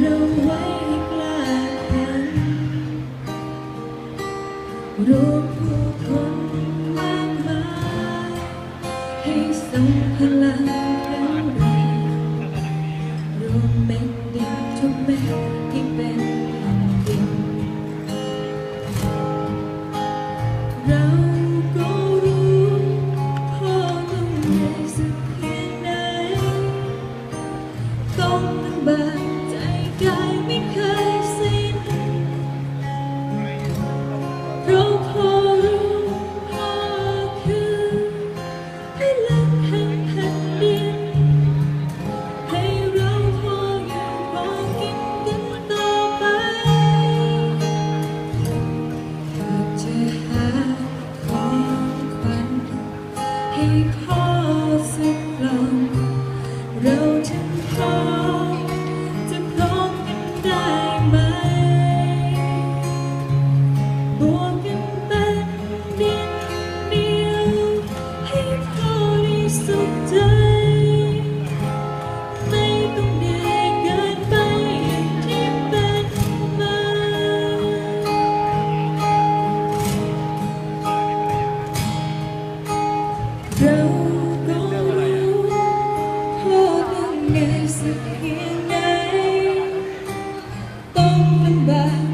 เราไว้กลาากันรวมผู้คนมากมายให้ส่งพลังกันแรงรวมเม็ดดินทุกเม็ดที่เป็นแผ่นดินเรา เราทั้งพร้อมจะพร้อมกันได้ไหมบวกกันเป็นดินเดียวให้พ่อได้สุขใจ ไม่ต้องเหนื่อยเกินไปอย่างที่เป็นมา เรา ต้องเป็นแบบ